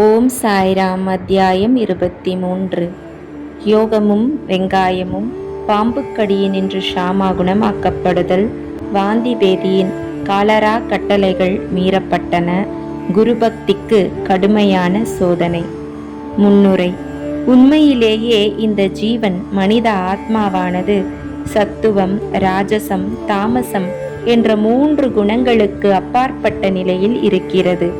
ஓம் சாய்ராம் அத்தியாயம் இருபத்தி மூன்று யோகமும் வெங்காயமும் பாம்புக்கடியினின்று ஷாமா குணமாக்கப்படுதல் வாந்தி பேதியின் காலரா கட்டளைகள் மீறப்பட்டன. குருபக்திக்கு கடுமையான சோதனை. முன்னுரை. உண்மையிலேயே இந்த ஜீவன் மனித ஆத்மாவானது சத்துவம் ராஜசம் தாமசம் என்ற மூன்று குணங்களுக்கு அப்பாற்பட்ட நிலையில் இருக்கிறது.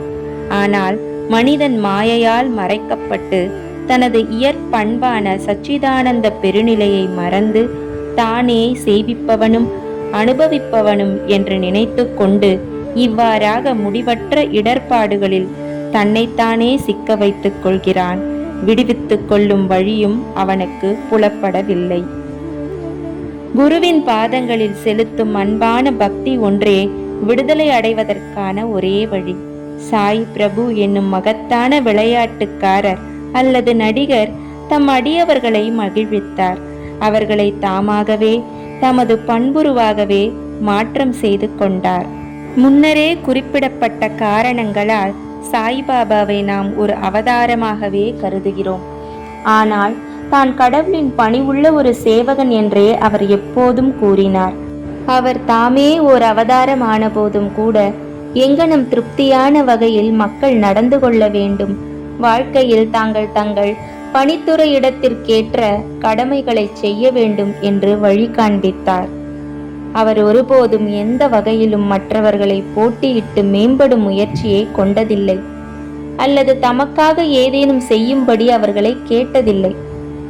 ஆனால் மனிதன் மாயையால் மறைக்கப்பட்டு தனது இயற்பண்பான சச்சிதானந்த பெருநிலையை மறந்து தானே சேவிப்பவனும் அனுபவிப்பவனும் என்று நினைத்து கொண்டு இவ்வாறாக முடிவற்ற இடர்பாடுகளில் தன்னைத்தானே சிக்க வைத்துக் கொள்கிறான். விடுவித்துக் கொள்ளும் வழியும் அவனுக்கு புலப்படவில்லை. குருவின் பாதங்களில் செலுத்தும் அன்பான பக்தி ஒன்றே விடுதலை அடைவதற்கான ஒரே வழி. சாய் பிரபு என்னும் மகத்தான விளையாட்டுக்காரர் அல்லது நடிகர் தம் அடியவர்களை மகிழ்வித்தார். அவர்களை தாமாகவே தமது பண்புருவாகவே மாற்றம் செய்து கொண்டார். முன்னரே குறிப்பிடப்பட்ட காரணங்களால் சாய்பாபாவை நாம் ஒரு அவதாரமாகவே கருதுகிறோம். ஆனால் தான் கடவுளின் பணிவுள்ள ஒரு சேவகன் என்றே அவர் எப்போதும் கூறினார். அவர் தாமே ஓர் அவதாரமான போதும் கூட எங்கனம் திருப்தியான வகையில் மக்கள் நடந்து கொள்ள வேண்டும். வாழ்க்கையில் தாங்கள் தங்கள் பணித்துறை இடத்திற்கேற்ற கடமைகளை செய்ய வேண்டும் என்று வழி காண்பித்தார். அவர் ஒருபோதும் எந்த வகையிலும் மற்றவர்களை போட்டியிட்டு மேம்படும் முயற்சியை கொண்டதில்லை. அல்லது தமக்காக ஏதேனும் செய்யும்படி அவர்களை கேட்டதில்லை.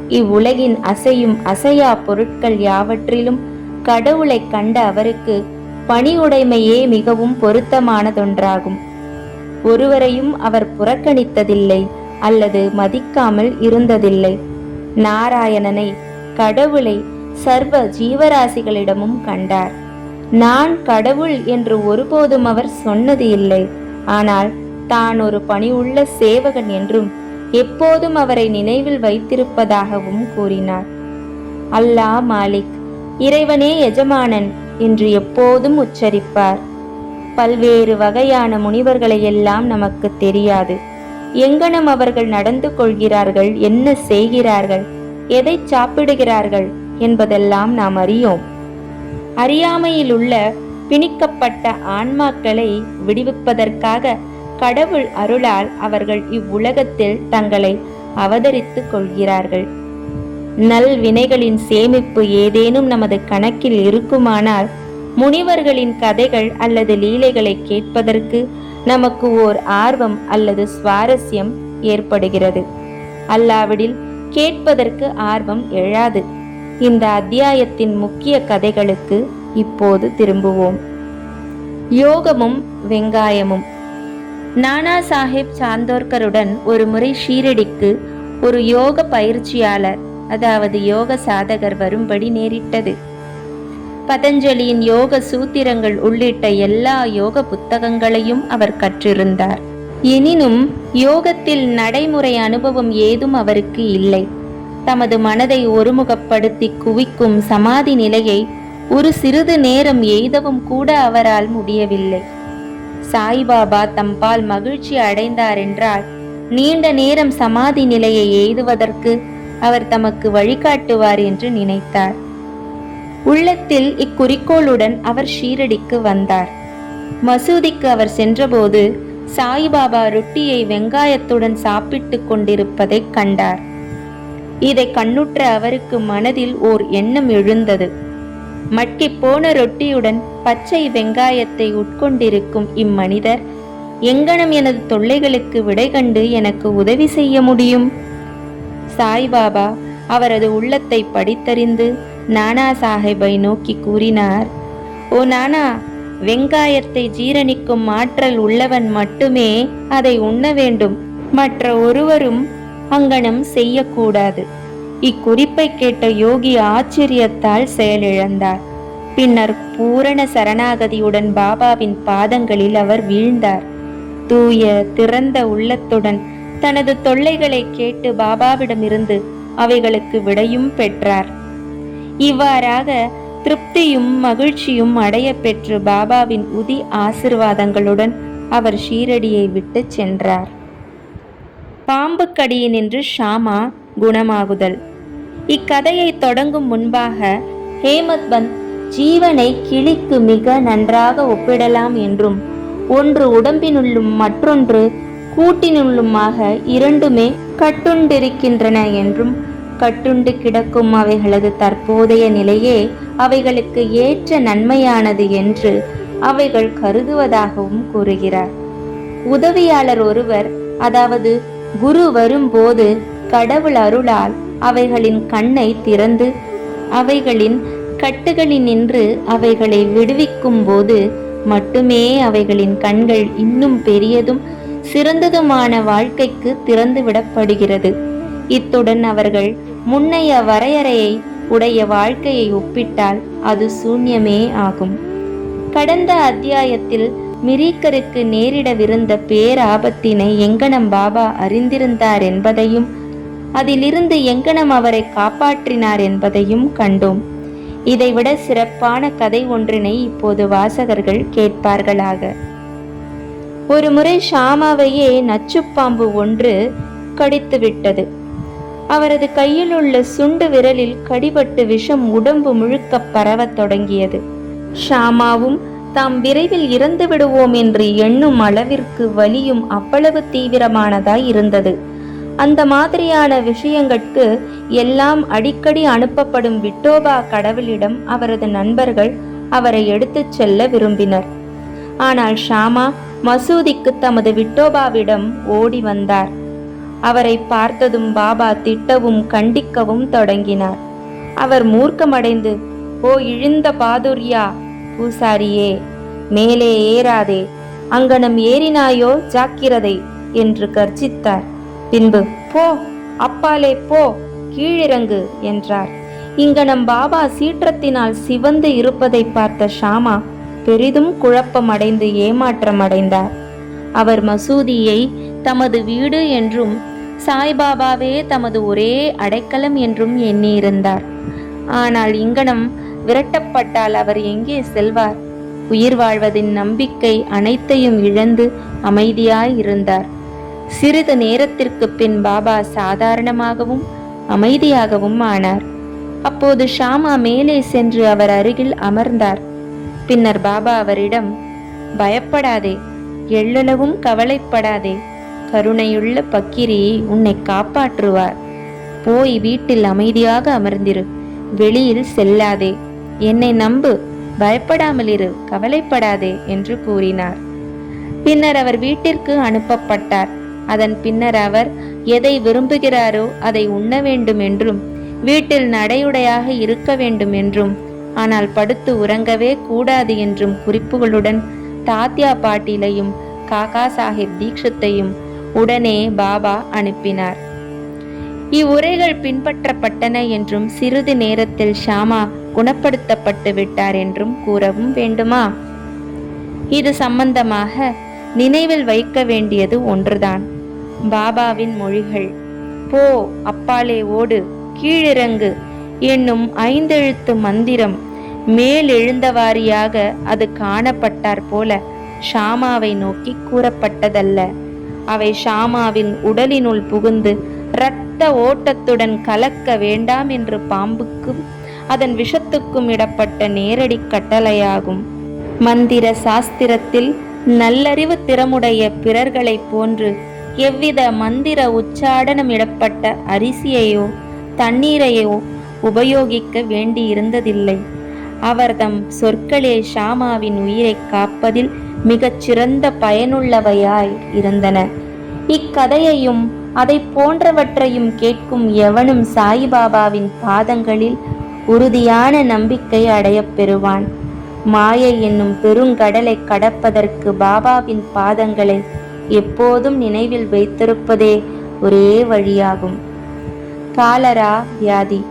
இவ்வுலகின் அசையும் அசையா பொருட்கள் யாவற்றிலும் கடவுளை கண்ட அவருக்கு பணிவுடைமையே மிகவும் பொருத்தமானதொன்றாகும். ஒருவரையும் அவர் புறக்கணித்ததில்லை அல்லது மதிக்காமல் இருந்ததில்லை. நாராயணனை கடவுளை சர்வ ஜீவராசிகளிடமும் கண்டார். நான் கடவுள் என்று ஒருபோதும் அவர் சொன்னது இல்லை. ஆனால் தான் ஒரு பணிவுள்ள சேவகன் என்றும் எப்போதும் அவரை நினைவில் வைத்திருப்பதாகவும் கூறினார். அல்லாஹ் மாலிக் இறைவனே எஜமானன் என்று எப்போதும் உச்சரிப்பார். பல்வேறு வகையான முனிவர்களை எல்லாம் நமக்கு தெரியாது. எங்கனம் அவர்கள் நடந்து கொள்கிறார்கள் என்ன செய்கிறார்கள் எதை சாப்பிடுகிறார்கள் என்பதெல்லாம் நாம் அறியோம். அறியாமையில் உள்ள பிணிக்கப்பட்ட ஆன்மாக்களை விடுவிப்பதற்காக கடவுள் அருளால் அவர்கள் இவ்வுலகத்தில் தங்களை அவதரித்துக் கொள்கிறார்கள். நல் வினைகளின் சேமிப்பு ஏதேனும் நமது கணக்கில் இருக்குமானால் முனிவர்களின் கதைகள் அல்லது லீலைகளை கேட்பதற்கு நமக்கு ஓர் ஆர்வம் அல்லது சுவாரஸ்யம் ஏற்படுகிறது. அல்லாவிடில் கேட்பதற்கு ஆர்வம் எழாது. இந்த அத்தியாயத்தின் முக்கிய கதைகளுக்கு இப்போது திரும்புவோம். யோகமும் வெங்காயமும். நானா சாஹிப் சாந்தோர்கருடன் ஒரு முறை ஷீரடிக்கு ஒரு யோக பயிற்சியாளர் அதாவது யோக சாதகர் வரும்படி நேரிட்டது. பதஞ்சலியின் யோக சூத்திரங்கள் உள்ளிட்ட எல்லா யோக புத்தகங்களையும் அவர் கற்றிருந்தார். எனினும் யோகத்தில் நடைமுறை அனுபவம் ஏதும் அவருக்கு இல்லை. தமது மனதை ஒருமுகப்படுத்தி குவிக்கும் சமாதி நிலையை ஒரு சிறிது நேரம் எய்தவும் கூட அவரால் முடியவில்லை. சாய்பாபா தம்பால் மகிழ்ச்சி அடைந்தார் என்றால் நீண்ட நேரம் சமாதி நிலையை எய்துவதற்கு அவர் தமக்கு வழிகாட்டுவார் என்று நினைத்தார். உள்ளத்தில் இக்குறிக்கோளுடன் அவர் ஷீரடிக்கு வந்தார். மசூதிக்கு அவர் சென்றபோது சாய்பாபா ரொட்டியை வெங்காயத்துடன் சாப்பிட்டுக் கொண்டிருப்பதைக் கண்டார். இதை கண்ணுற்ற அவருக்கு மனதில் ஓர் எண்ணம் எழுந்தது. மட்கிப் போன ரொட்டியுடன் பச்சை வெங்காயத்தை உட்கொண்டிருக்கும் இம்மனிதர் எங்கனம் எனது தொல்லைகளுக்கு விடை கண்டு எனக்கு உதவி செய்ய முடியும்? சாய்பாபா அவரது உள்ளத்தை படித்தறிந்து நானா சாஹிப்பை நோக்கி கூறினார் ஓ நானா வெங்காயத்தை ஜீரணிக்கும் ஆற்றல் உள்ளவன் மட்டுமே அதை உண்ண வேண்டும். மற்ற ஒருவரும் அங்கனம் செய்யக்கூடாது இக்குறிப்பை கேட்ட யோகி ஆச்சரியத்தால் செயலிழந்தார். பின்னர் பூரண சரணாகதியுடன் பாபாவின் பாதங்களில் அவர் வீழ்ந்தார். தூய திறந்த உள்ளத்துடன் தனது தொல்லைகளை கேட்டு பாபாவிடமிருந்து அவைகளுக்கு விடையும் பெற்றார். இவ்வாறாக திருப்தியும் மகிழ்ச்சியும் அடைய பெற்று பாபாவின் உதி ஆசிர்வாதங்களுடன் அவர் ஷீரடியை விட்டு சென்றார். பாம்பு கடியினின்று ஷாமா குணமாகுதல். இக்கதையை தொடங்கும் முன்பாக ஹேமத்பந்த் ஜீவனை கிளிக்கு மிக நன்றாக ஒப்பிடலாம் என்றும் ஒன்று உடம்பினுள்ளும் மற்றொன்று கூட்டினுள்ளுமாக இரண்டுமே கட்டுண்டிருக்கின்றன என்றும் கட்டுண்டு கிடக்கும் அவைகளது தற்போதைய நிலையே அவைகளுக்கு ஏற்ற நன்மையானது என்று அவைகள் கருதுவதாகவும் கூறுகிறார். உதவியாளர் ஒருவர் அதாவது குரு வரும்போது கடவுள் அருளால் அவைகளின் கண்ணை திறந்து அவைகளின் கட்டுகளினின்று அவைகளை விடுவிக்கும் போது மட்டுமே அவைகளின் கண்கள் இன்னும் பெரியதும் சிறந்ததுமான வாழ்க்கைக்கு திறந்துவிடப்படுகிறது. இத்துடன் அவர்கள் முன்னைய வரையறையை உடைய வாழ்க்கையை ஒப்பிட்டால் அது சூன்யமே ஆகும். கடந்த அத்தியாயத்தில் மிரீக்கருக்கு நேரிடவிருந்த பேராபத்தினை எங்கனம் பாபா அறிந்திருந்தார் என்பதையும் அதிலிருந்து எங்கனம் அவரை காப்பாற்றினார் என்பதையும் கண்டோம். இதைவிட சிறப்பான கதை ஒன்றினை இப்போது வாசகர்கள் கேட்பார்களாக. ஒரு முறை ஷாமாவையே நச்சுப்பாம்பு ஒன்று கடித்து விட்டது அவரது கையில் உள்ள சுண்டு விரலில் கடிபட்டு விஷம் உடம்பு முழுக்க பரவத் தொடங்கியது. ஷாமாவும் தாம் விரைவில் இறந்து விடுவோம் என்று எண்ணும் அளவிற்கு வலியும் அவ்வளவு தீவிரமானதாய் இருந்தது. அந்த மாதிரியான விஷயங்களுக்கு எல்லாம் அடிக்கடி அனுப்பப்படும் விட்டோபா கடவுளிடம் அவரது நண்பர்கள் அவரை எடுத்துச் செல்ல விரும்பினர். ஆனால் ஷாமா மசூதிக்கு தமது விட்டோபாவிடம் ஓடி வந்தார். அவரை பார்த்ததும் பாபா திட்டவும் கண்டிக்கவும் தொடங்கினார். அவர் மூர்க்கமடைந்து ஓ இழிந்த பாதுர்யா பூசாரியே மேலே ஏறாதே அங்கனம் ஏறினாயோ ஜாக்கிரதை என்று கர்ஜித்தார். பின்பு போ அப்பாலே போ கீழிறங்கு என்றார். இங்கனம் பாபா சீற்றத்தினால் சிவந்து இருப்பதை பார்த்த ஷாமா பெரிதும் குழப்பமடைந்து ஏமாற்றமடைந்தார். அவர் மசூதியை தமது வீடு என்றும் சாய்பாபாவே தமது ஒரே அடைக்கலம் என்றும் எண்ணியிருந்தார். ஆனால் இங்கனம் விரட்டப்பட்டால் அவர் எங்கே செல்வார்? உயிர் வாழ்வதின் நம்பிக்கை அனைத்தையும் இழந்து அமைதியாய் இருந்தார் சிறிது நேரத்திற்கு பின் பாபா சாதாரணமாகவும் அமைதியாகவும் ஆனார். அப்போது ஷாமா மேலே சென்று அவர் அருகில் அமர்ந்தார். பின்னர் பாபா அவரிடம் பயப்படாதே எள்ளளவும் கவலைப்படாதே கருணையுள்ள பக்கிரி உன்னை காப்பாற்றுவார். போய் வீட்டில் அமைதியாக அமர்ந்திரு வெளியில் செல்லாதே. என்னை நம்பு பயப்படாமல் இரு கவலைப்படாதே என்று கூறினார். பின்னர் அவர் வீட்டிற்கு அனுப்பப்பட்டார். அதன் பின்னர் அவர் எதை விரும்புகிறாரோ அதை உண்ண வேண்டும் என்றும் வீட்டில் நடையுடையாக இருக்க வேண்டும் என்றும் ஆனால் படுத்து உறங்கவே கூடாது என்றும் குறிப்புகளுடன் தாத்யா பாட்டீலையும் காகா சாஹிப் தீக்ஷத்தையும் உடனே பாபா அனுப்பினார். இவ்வுரைகள் பின்பற்றப்பட்டன என்றும் சிறிது நேரத்தில் ஷாமா குணப்படுத்தப்பட்டு விட்டார் என்றும் கூறவும் வேண்டுமா? இது சம்பந்தமாக நினைவில் வைக்க வேண்டியது ஒன்றுதான். பாபாவின் மொழிகள் போ அப்பாலே ஓடு கீழிறங்கு என்னும் ஐந்தெழுத்து மந்திரம் மேலெழுந்தவாரியாக அது காணப்பட்டார் போல ஷாமாவை நோக்கி கூறப்பட்டதல்ல. அவை ஷாமாவின் உடலினுள் புகுந்து இரத்த ஓட்டத்துடன் கலக்க வேண்டாம் என்று பாம்புக்கும் அதன் விஷத்துக்கும் இடப்பட்ட நேரடி கட்டளையாகும். மந்திர சாஸ்திரத்தில் நல்லறிவு திறமுடைய பிறர்களைப் போன்று எவ்வித மந்திர உச்சாடனம் இடப்பட்ட அரிசியையோ தண்ணீரையோ உபயோகிக்க வேண்டியிருந்ததில்லை. அவர்தம் சொற்களே ஷாமாவின் உயிரை காப்பதில் மிகச் சிறந்த பயனுள்ளவையாய் இருந்தன. இக்கதையையும் அதை போன்றவற்றையும் கேட்கும் எவனும் சாயிபாபாவின் பாதங்களில் உறுதியான நம்பிக்கை அடையப் பெறுவான். மாயை என்னும் பெருங்கடலை கடப்பதற்கு பாபாவின் பாதங்களை எப்போதும் நினைவில் வைத்திருப்பதே ஒரே வழியாகும். காலரா வியாதி.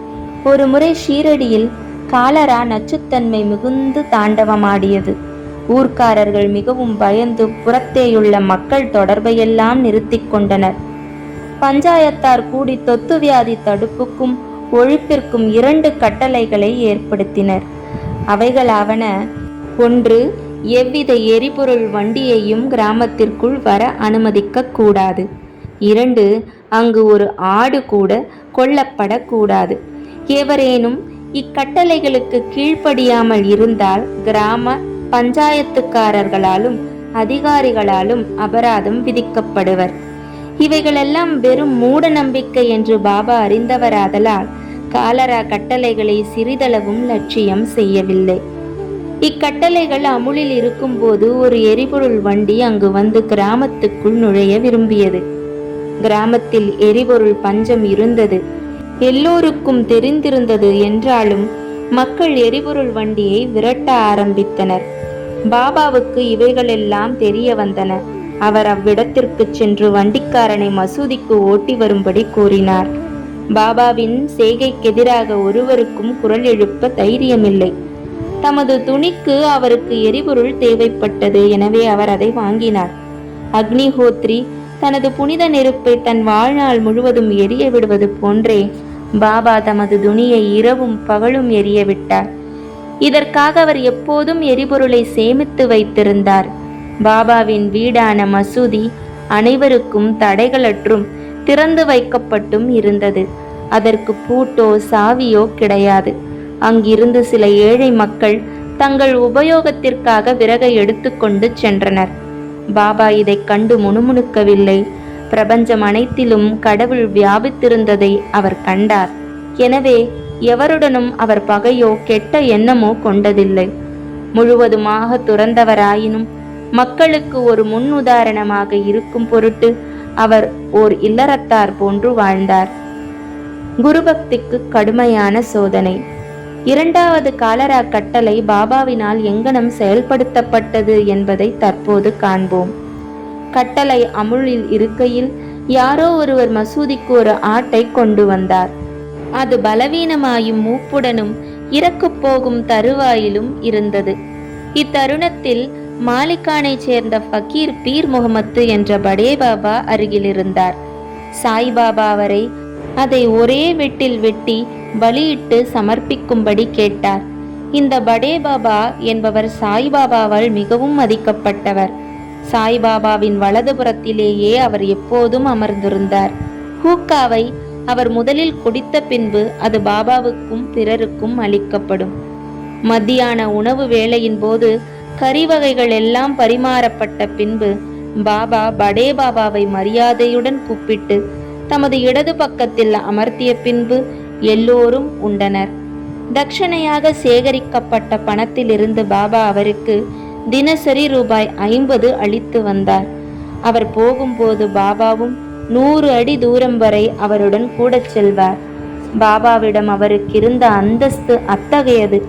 ஒரு முறை ஷீரடியில் காலரா நச்சுத்தன்மை மிகுந்து தாண்டவமாடியது. ஊர்க்காரர்கள் மிகவும் பயந்து புறத்தேயுள்ள மக்கள் தொடர்பையெல்லாம் நிறுத்தி கொண்டனர். பஞ்சாயத்தார் கூடி தொத்து வியாதி தடுப்புக்கும் ஒழிப்பிற்கும் இரண்டு கட்டளைகளை ஏற்படுத்தினர். அவைகளாவன ஒன்று எவ்வித எரிபொருள் வண்டியையும் கிராமத்திற்குள் வர அனுமதிக்க கூடாது. இரண்டு அங்கு ஒரு ஆடு கூட கொல்லப்படக்கூடாது எவரேனும் இக்கட்டளைகளுக்கு கீழ்ப்படியாமல் இருந்தால் கிராம பஞ்சாயத்துக்காரர்களாலும் அதிகாரிகளாலும் அபராதம் விதிக்கப்படுவர். இவைகளெல்லாம் வெறும் மூட நம்பிக்கை என்று பாபா அறிந்தவராதலால் காலரா கட்டளைகளை சிறிதளவும் லட்சியம் செய்யவில்லை. இக்கட்டளைகள் அமுலில் இருக்கும்போது ஒரு எரிபொருள் வண்டி அங்கு வந்து கிராமத்துக்குள் நுழைய விரும்பியது. கிராமத்தில் எரிபொருள் பஞ்சம் இருந்தது. எல்லோருக்கும் தெரிந்திருந்தது என்றாலும் மக்கள் எரிபொருள் வண்டியை விரட்ட ஆரம்பித்தனர். பாபாவுக்கு இவைகளெல்லாம் தெரிய வந்தன. அவர் அவ்விடத்திற்கு சென்று வண்டிக்காரனை மசூதிக்கு ஓட்டி வரும்படி கூறினார். பாபாவின் செய்கைக்கெதிராக ஒருவருக்கும் குரல் எழுப்ப தைரியமில்லை. தமது துணிக்கு அவருக்கு எரிபொருள் தேவைப்பட்டது எனவே அவர் அதை வாங்கினார். அக்னிஹோத்ரி தனது புனித நெருப்பை தன் வாழ்நாள் முழுவதும் எரிய விடுவது போன்றே பாபா தமது துணியை இரவும் பகலும் எரிய விட்டார் இதற்காக அவர் எப்போதும் எரிபொருளை சேமித்து வைத்திருந்தார். பாபாவின் வீடான மசூதி அனைவருக்கும் தடைகளற்றும் திறந்து வைக்கப்பட்டும் இருந்தது. அதற்கு பூட்டோ சாவியோ கிடையாது. அங்கிருந்து சில ஏழை மக்கள் தங்கள் உபயோகத்திற்காக விறகை எடுத்துக்கொண்டு சென்றனர். பாபா இதைக் கண்டு முணுமுணுக்கவில்லை. பிரபஞ்சம் அனைத்திலும் கடவுள் வியாபித்திருந்ததை அவர் கண்டார். எனவே எவருடனும் அவர் பகையோ கெட்ட எண்ணமோ கொண்டதில்லை. முழுவதுமாக துறந்தவராயினும் மக்களுக்கு ஒரு முன் உதாரணமாக இருக்கும் பொருட்டு அவர் ஓர் இல்லறத்தார் போன்று வாழ்ந்தார். குருபக்திக்கு கடுமையான சோதனை. இரண்டாவது காலரா கட்டளை பாபாவினால் எங்கனம் செயல்படுத்தப்பட்டது என்பதை தற்போது காண்போம். கட்டளை அமுலில் இருக்கையில் யாரோ ஒருவர் மசூதிக்கு ஒரு ஆட்டை கொண்டு வந்தார். அது பலவீனமாயும் மூப்புடனும் இறக்கப் போகும் தருவாயிலும் இருந்தது. இத்தருணத்தில் மாலிகானை சேர்ந்த ஃபக்கீர் பீர் முகமத்து என்ற படே பாபா அருகில் இருந்தார் சாய்பாபா அவரை அதை ஒரே வெட்டில் வெட்டி பலியிட்டு சமர்ப்பிக்கும்படி கேட்டார். இந்த படே பாபா என்பவர் சாய்பாபாவால் மிகவும் மதிக்கப்பட்டவர். சாய்பாபாவின் வலதுபுறத்திலேயே அவர் எப்போதும் அமர்ந்திருந்தார். ஹூக்காவை அவர் முதலில் குடித்த பின்பு அது பாபாவுக்கும் பிறருக்கும் அளிக்கப்படும். மத்தியான உணவு வேளையின் போது கறி வகைகள் எல்லாம் பரிமாறப்பட்ட பின்பு பாபா படே பாபாவை மரியாதையுடன் கூப்பிட்டு தமது இடது பக்கத்தில் அமர்த்திய பின்பு எல்லோரும் உண்டனர். தட்சணையாக சேகரிக்கப்பட்ட பணத்திலிருந்து பாபா அவருக்கு தினசரி ரூபாய் ஐம்பது அளித்து வந்தார். அவர் போகும்போது பாபாவும் நூறு அடி தூரம் வரை அவருடன் கூட செல்வார். பாபாவிடம் அவருக்கு இருந்த அந்தஸ்து அத்தகையது.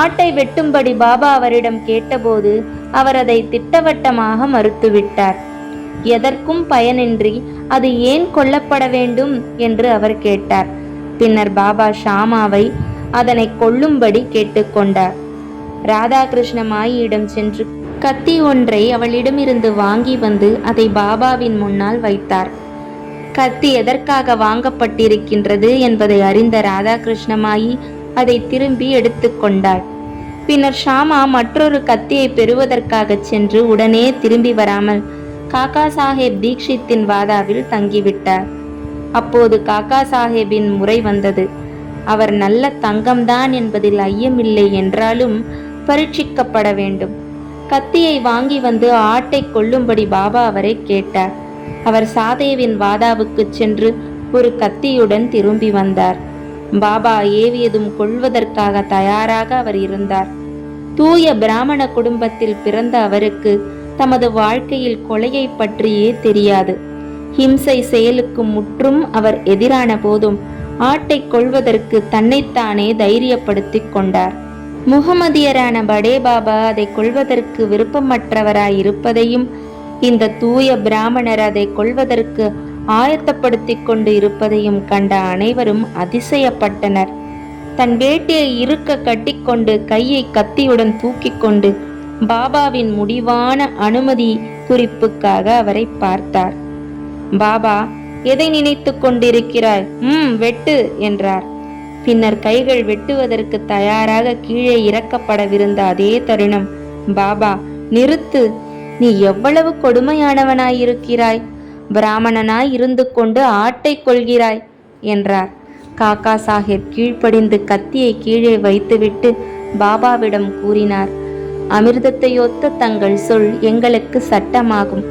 ஆட்டை வெட்டும்படி பாபா அவரிடம் கேட்டபோது அவர் அதை திட்டவட்டமாக மறுத்துவிட்டார். எதற்கும் பயனின்றி அது ஏன் கொல்லப்பட வேண்டும் என்று அவர் கேட்டார். பின்னர் பாபா ஷாமாவை அதனை கொல்லும்படி கேட்டுக்கொண்டார். ராதாகிருஷ்ண மாயியிடம் சென்று கத்தி ஒன்றை அவளிடமிருந்து வாங்கி வந்து அதை பாபாவின் முன்னால் வைத்தார். கத்தி எதற்காக வாங்கப்பட்டிருக்கின்றது என்பதை அறிந்த ராதாகிருஷ்ணமாயி அதை திரும்பி எடுத்துக்கொண்டாள் பின்னர் ஷாமா மற்றொரு கத்தியை பெறுவதற்காக சென்று உடனே திரும்பி வராமல் காக்கா சாஹேப் தீக்ஷித்தின் வாதாவில் தங்கிவிட்டார். அப்போது காக்கா சாஹேபின் முறை வந்தது. அவர் நல்ல தங்கம்தான் என்பதில் ஐயமில்லை என்றாலும் பரீட்சிக்கப்பட வேண்டும். கத்தியை வாங்கி வந்து ஆட்டை கொல்லும்படி பாபா அவரை கேட்டார். அவர் சாதேவின் வாதாவுக்கு சென்று ஒரு கத்தியுடன் திரும்பி வந்தார். பாபா ஏவியதும் கொள்வதற்காக தயாராக அவர் இருந்தார். தூய பிராமண குடும்பத்தில் பிறந்த அவருக்கு தமது வாழ்க்கையில் கொலையை பற்றியே தெரியாது. ஹிம்சை செயலுக்கு முற்றும் அவர் எதிரான போதும் ஆட்டை கொள்வதற்கு தன்னைத்தானே தைரியப்படுத்திக் கொண்டார். முகமதியரான படே பாபா அதை கொள்வதற்கு விருப்பமற்றவராய் இருப்பதையும் இந்த தூய பிராமணர் அதை கொள்வதற்கு ஆயத்தப்படுத்தி கொண்டு இருப்பதையும் கண்ட அனைவரும் அதிசயப்பட்டனர். தன் வேட்டியை இருக்க கட்டிக்கொண்டு கையை கத்தியுடன் தூக்கி கொண்டு பாபாவின் முடிவான அனுமதி குறிப்புக்காக அவரை பார்த்தார். பாபா எதை நினைத்து கொண்டிருக்கிறாய்? ம் வெட்டு என்றார். பின்னர் கைகள் வெட்டுவதற்கு தயாராக கீழே இறக்கப்படவிருந்த அதே தருணம். பாபா நிறுத்து. நீ எவ்வளவு கொடுமையானவனாயிருக்கிறாய். பிராமணனாய் இருந்து கொண்டு ஆட்டை கொள்கிறாய் என்றார். காக்கா சாஹிப் கீழ்ப்படிந்து கத்தியை கீழே வைத்துவிட்டு பாபாவிடம் கூறினார். அமிர்தத்தையொத்த தங்கள் சொல் எங்களுக்கு சட்டமாகும்.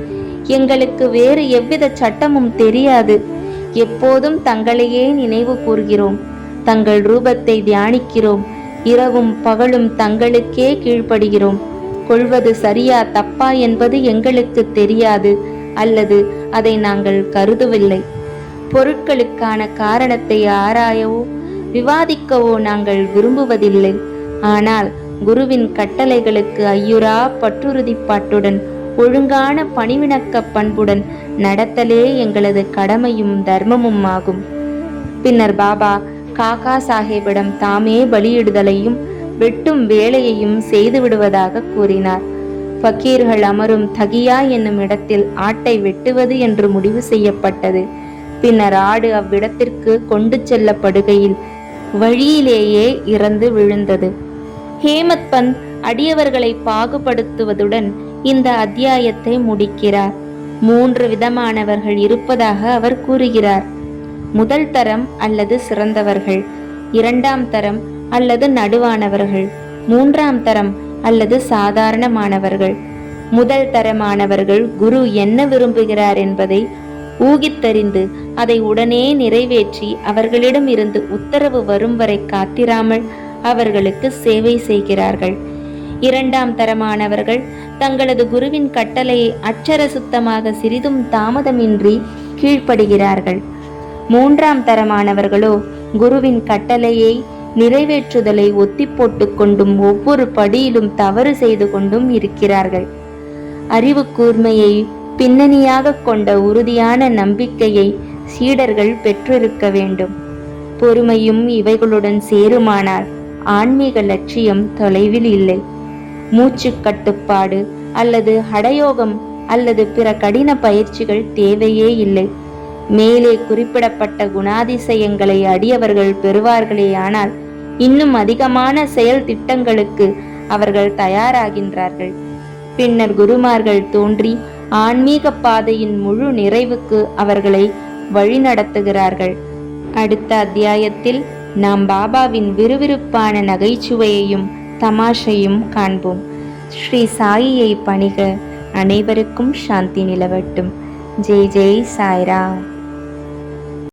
எங்களுக்கு வேறு எவ்வித சட்டமும் தெரியாது. எப்போதும் தங்களையே நினைவு கூர்கிறோம் தங்கள் ரூபத்தை தியானிக்கிறோம். இரவும் பகலும் தங்களுக்கே கீழ்ப்படுகிறோம். கொள்வது சரியா தப்பா என்பது எங்களுக்கு தெரியாது அல்லது அதை நாங்கள் கருதவில்லை. பொருட்களுக்கான காரணத்தை ஆராயவோ விவாதிக்கவோ நாங்கள் விரும்புவதில்லை. ஆனால் குருவின் கட்டளைகளுக்கு ஐயுறா பற்றுறுதிப்பாட்டுடன் ஒழுங்கான பணிவிணக்க பண்புடன் நடத்தலே எங்களது கடமையும் தர்மமும் ஆகும். பின்னர் பாபா காக்கா சாஹேபிடம் தாமே பலியிடுதலையும் வெட்டும் வேலையையும் செய்து விடுவதாக கூறினார். பக்கீர்கள் அமரும் தகியா என்னும் இடத்தில் ஆட்டை வெட்டுவது என்று முடிவு செய்யப்பட்டது. பின்னர் ஆடு அவ்விடத்திற்கு கொண்டு செல்லப்படுகையில் வழியிலேயே இறந்து விழுந்தது. ஹேமத் பந்த் அடியவர்களை பாகுபடுத்துவதுடன் இந்த அத்தியாயத்தை முடிக்கிறார். மூன்று விதமானவர்கள் இருப்பதாக அவர் கூறுகிறார். முதல் தரம் அல்லது சிறந்தவர்கள் இரண்டாம் தரம் அல்லது நடுவானவர்கள் மூன்றாம் தரம் அல்லது சாதாரணமானவர்கள். முதல் தரமானவர்கள் குரு என்ன விரும்புகிறார் என்பதை ஊகித்தறிந்து அதை உடனே நிறைவேற்றி அவர்களிடம் இருந்து உத்தரவு வரும் வரை காத்திராமல் அவர்களுக்கு சேவை செய்கிறார்கள். இரண்டாம் தரமானவர்கள் தங்களது குருவின் கட்டளையை அச்சர சுத்தமாக சிறிதும் தாமதமின்றி கீழ்ப்படுகிறார்கள். மூன்றாம் தரமானவர்களோ குருவின் கட்டளையை நிறைவேற்றுதலை ஒத்தி போட்டுக் கொண்டும் ஒவ்வொரு படியிலும் தவறு செய்து கொண்டும் இருக்கிறார்கள். அறிவு கூர்மையை பின்னணியாக கொண்ட உறுதியான நம்பிக்கையை சீடர்கள் பெற்றிருக்க வேண்டும். பொறுமையும் இவைகளுடன் சேருமானால் ஆன்மீக லட்சியம் தொலைவில் இல்லை. மூச்சு கட்டுப்பாடு அல்லது ஹடயோகம் அல்லது பிற கடின பயிற்சிகள் தேவையே இல்லை. மேலே குறிப்பிடப்பட்ட குணாதிசயங்களை அடியவர்கள் பெறுவார்களேயானால் இன்னும் அதிகமான செயல் திட்டங்களுக்கு அவர்கள் தயாராகின்றார்கள். பின்னர் குருமார்கள் தோன்றி ஆன்மீக பாதையின் முழு நிறைவுக்கு அவர்களை வழிநடத்துகிறார்கள். அடுத்த அத்தியாயத்தில் நாம் பாபாவின் விறுவிறுப்பான நகைச்சுவையையும் தமாஷையும் காண்போம். ஸ்ரீ சாயியை பணிக. அனைவருக்கும் சாந்தி நிலவட்டும். ஜெய் ஜெய் சாய்ரா